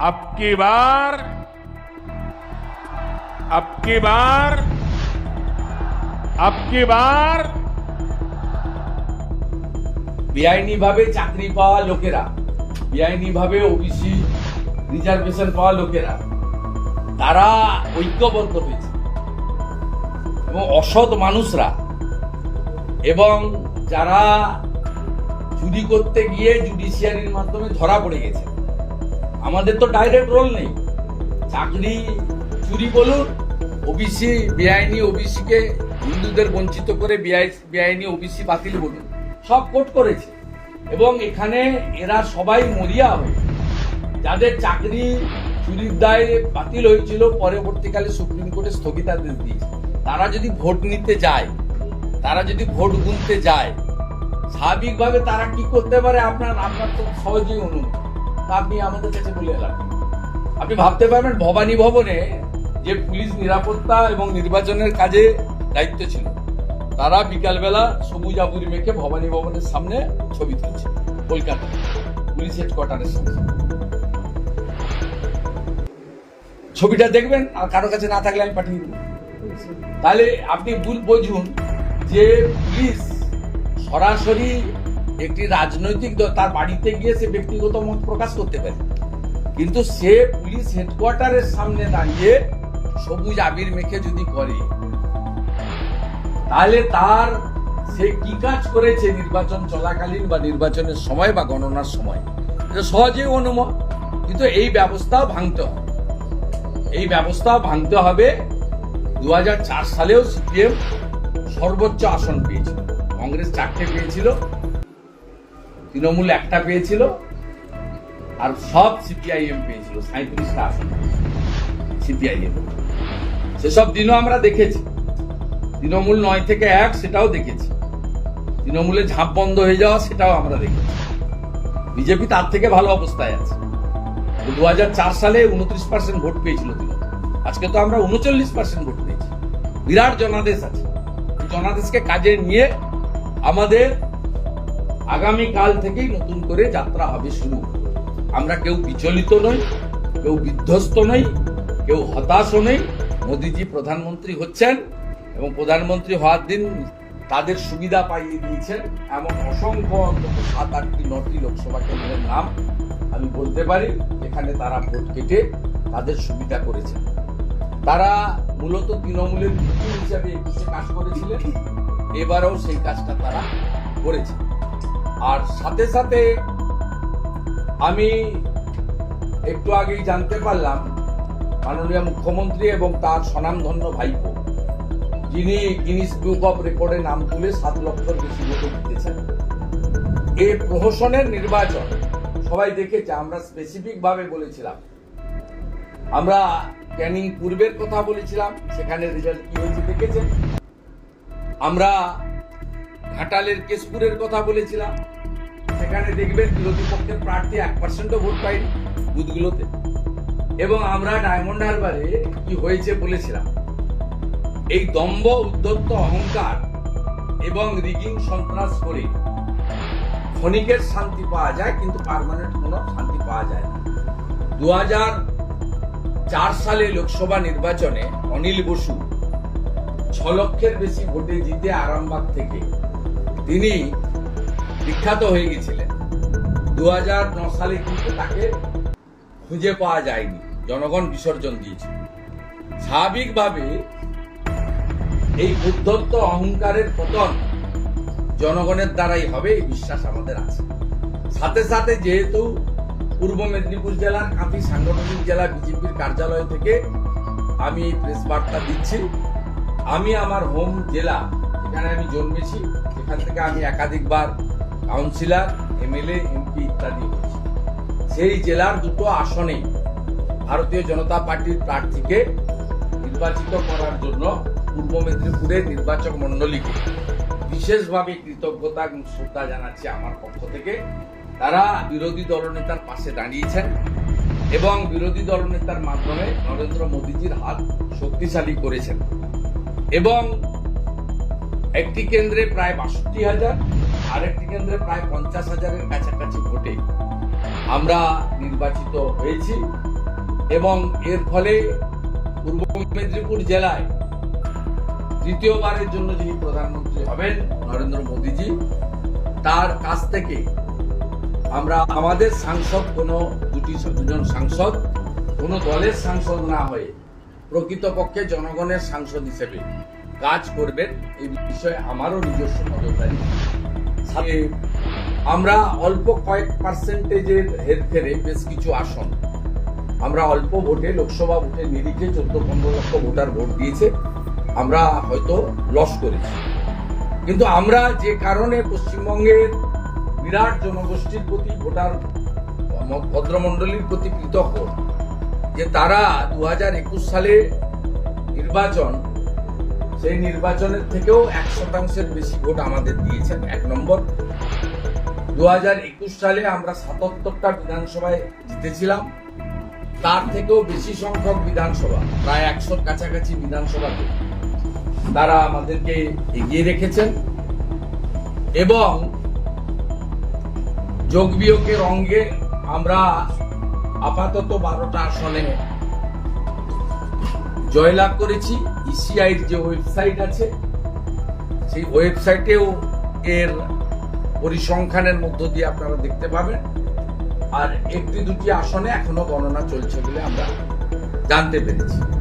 अब की बार अब की बार अब की बार বেআইনি ভাবে চাকরি পাওয়া লোকেরা বেআইনি ভাবে ওবিসি রিজার্ভেশন পাওয়া লোকেরা তারা ঐক্যবদ্ধ হয়েছে এবং অসৎ মানুষরা এবং যারা চুরি করতে গিয়ে জুডিশিয়ারির মাধ্যমে ধরা পড়ে গেছে আমাদের তো ডাইরেক্ট রোল নেই। চাকরি, চুরি বলুন ওবিসি বেআইনি ওবিসিকে হিন্দুদের বঞ্চিত করে বেআইনি ওবিসি বাতিল বলুন, সব কোর্ট করেছে। এবং এখানে এরা সবাই মরিয়া হয়ে, যাদের চাকরি, চুরির দায়ে বাতিল হয়েছিল, পরবর্তীকালে সুপ্রিম কোর্টে স্থগিতাদেশ দিয়েছে। তারা যদি ভোট নিতে যায়, তারা যদি ভোট গুনতে যায়, স্বাভাবিকভাবে তারা কি করতে পারে আপনার? আপনার তো সহজেই অনুমান তা আপনি আমাদের কাছে বলে এলাম। আপনি ভাবতে পারবেন, ভবানী ভবনে যে পুলিশ নিরাপত্তা এবং নির্বাচনের কাজে দায়িত্ব ছিল, তারা বিকালবেলা সবুজ আবুরি মেখে ভবানী ভবনের সামনে ছবি তুলছে কলকাতা পুলিশ হেডকোয়ার্টারের সামনে। ছবিটা দেখবেন, আর কারও কাছে না থাকলে আমি পাঠিয়ে দেবো। তাহলে আপনি বুঝুন যে পুলিশ সরাসরি একটি রাজনৈতিক দল, তার বাড়িতে গিয়ে সে ব্যক্তিগত মত প্রকাশ করতে পারে। কিন্তু সে পুলিশ হেডকোয়ার্টারের সামনে দাঁড়িয়ে সবুজ আবির মেখে যদি করে, তাহলে তার সে কি কাজ করেছে নির্বাচন চলাকালীন বা নির্বাচনের সময় বা গণনার সময়? এটা সহজেই অনুমান কিন্তু এই ব্যবস্থাও ভাঙতে হবে। এই ব্যবস্থা ভাঙতে হবে। দু হাজার চার সালেও সিপিএম সর্বোচ্চ আসন পেয়েছিল। কংগ্রেস চারটে পেয়েছিল। তৃণমূল একটা পেয়েছিল আর সব সিপিআইএম পেয়েছিল সাঁত্রিশটা আসন। সিপিআইএম। সেসব দিনও আমরা দেখেছি। তৃণমূল নয় থেকে এক সেটাও দেখেছি। তৃণমূলের ঝাঁপ বন্ধ হয়ে যাওয়া সেটাও আমরা দেখেছি। বিজেপি তার থেকে ভালো অবস্থায় আছে। দু হাজার চার সালে উনত্রিশ পার্সেন্ট ভোট পেয়েছিল তৃণমূল। আজকে তো আমরা উনচল্লিশ পার্সেন্ট ভোট পেয়েছি। বিরাট জনাদেশ আছে। জনাদেশকে কাজে নিয়ে আমাদের আগামী কাল থেকেই নতুন করে যাত্রা হবে শুরু। আমরা কেউ বিচলিত নই, কেউ বিধ্বস্ত নই, কেউ হতাশও নেই। মোদিজি প্রধানমন্ত্রী হচ্ছেন এবং প্রধানমন্ত্রী হওয়ার দিন তাদের সুবিধা পাইয়ে দিয়েছেন এমন অসংখ্য অন্তত সাত আটটি নটি লোকসভা কেন্দ্রের নাম আমি বলতে পারি, যেখানে তারা ভোট কেটে তাদের সুবিধা করেছেন। তারা মূলত তৃণমূলের হিসাবে একুশে কাজ করেছিলেন। এবারেও সেই কাজটা তারা করেছে আর সাথে সাথে আমি একটু আগেই জানতে পারলাম মাননীয় মুখ্যমন্ত্রী এবং তার স্বনামধন্য ভাইপো, যিনি গিনিস বুক অফ রেকর্ডে নাম তুলে সাত লক্ষর বেশি ভোটে জিতেছেন। এই প্রহসনের নির্বাচন, সবাই দেখেছে, আমরা স্পেসিফিক ভাবে বলেছিলাম। আমরা ক্যানিং পূর্বের কথা বলেছিলাম, সেখানে রেজাল্ট কি হয়েছে দেখেছেন? আমরা ঘাটালের কেশপুরের কথা বলেছিলাম সেখানে দেখবেন বিরোধী পক্ষের প্রার্থী এক পার্সেন্টও ভোট পায়নি বুথগুলোতে। এবং আমরা ডায়মন্ড হারবারে কি হয়েছে বলেছিলাম। এই দম্ভ উদ্যত্ত অহংকার এবং রিগিং সন্ত্রাস করে ক্ষণিকের শান্তি পাওয়া যায়, কিন্তু পার্মানেন্ট কোনো শান্তি পাওয়া যায় না। দু চার সালে লোকসভা নির্বাচনে অনিল বসু ছ লক্ষের বেশি ভোটে জিতে আরামবাগ থেকে। তিনি বিখ্যাত হয়ে গেছিলেন। দু সালে কিন্তু তাকে খুঁজে পাওয়া যায়নি। জনগণ বিসর্জন দিয়েছিল। স্বাভাবিকভাবে এই উদ্ধত্ত অহংকারের পতন জনগণের দ্বারাই হবে, এই বিশ্বাস আমাদের আছে। সাথে সাথে যেহেতু পূর্ব মেদিনীপুর জেলার কাঁথি সাংগঠনিক জেলা বিজেপির কার্যালয় থেকে আমি এই প্রেস বার্তা দিচ্ছি, আমি আমার হোম জেলা যেখানে আমি জন্মেছি সেখান থেকে আমি একাধিকবার কাউন্সিলর এমএলএ এমপি ইত্যাদি হয়েছি। সেই জেলার দুটো আসনে ভারতীয় জনতা পার্টির প্রার্থীকে নির্বাচিত করার জন্য পূর্ব মেদিনীপুরের নির্বাচক মণ্ডলীকে বিশেষভাবে কৃতজ্ঞতা এবং শ্রদ্ধা জানাচ্ছি আমার পক্ষ থেকে। তারা বিরোধী দলনেতার পাশে দাঁড়িয়েছেন এবং বিরোধী দলনেতার মাধ্যমে নরেন্দ্র মোদীজির হাত শক্তিশালী করেছেন। এবং একটি কেন্দ্রে প্রায় বাষট্টি হাজার আরেকটি কেন্দ্রে প্রায় পঞ্চাশ হাজারের কাছাকাছি ভোটে আমরা নির্বাচিত হয়েছি এবং এর ফলে পূর্ব মেদিনীপুর জেলায় তৃতীয়বারের জন্য যিনি প্রধানমন্ত্রী হবেন নরেন্দ্র মোদীজি, তার কাছ থেকে আমরা আমাদের সাংসদ কোনো দুটি দুজন সাংসদ, কোনো দলের সাংসদ না হয়ে প্রকৃতপক্ষে জনগণের সাংসদ হিসেবে কাজ করবেন, এই বিষয়ে আমারও নিজস্ব নজরদারি সাথে আমরা অল্প কয়েক পার্সেন্টেজের হেরফেরে বেশ কিছু আসন। আমরা অল্প ভোটে, লোকসভা ভোটে নিরিখে চোদ্দ পনেরো লক্ষ ভোটার ভোট দিয়েছে। আমরা হয়তো লস করেছি। কিন্তু আমরা যে কারণে পশ্চিমবঙ্গের বিরাট জনগোষ্ঠীর প্রতি ভোটার ভদ্রমণ্ডলীর প্রতি কৃতজ্ঞ, যে তারা দু হাজার একুশ সালে নির্বাচন সেই নির্বাচনের থেকেও এক শতাংশের বেশি ভোট আমাদের দিয়েছেন। এক নম্বর দু হাজার একুশ সালে আমরা সাতাত্তরটা বিধানসভায় জিতেছিলাম। তার থেকেও বেশি সংখ্যক বিধানসভা, প্রায় একশোর কাছাকাছি বিধানসভাতে তারা আমাদেরকে এগিয়ে রেখেছেন এবং যোগ বিয়োগের অঙ্গে আমরা আপাতত বারোটা আসনে জয়লাভ করেছি। ইসিআইর যে ওয়েবসাইট আছে, সেই ওয়েবসাইটেও এর পরিসংখ্যানের মধ্য দিয়ে আপনারা দেখতে পাবেন। আর একটি দুটি আসনে এখনও গণনা চলছে বলে আমরা জানতে পেরেছি।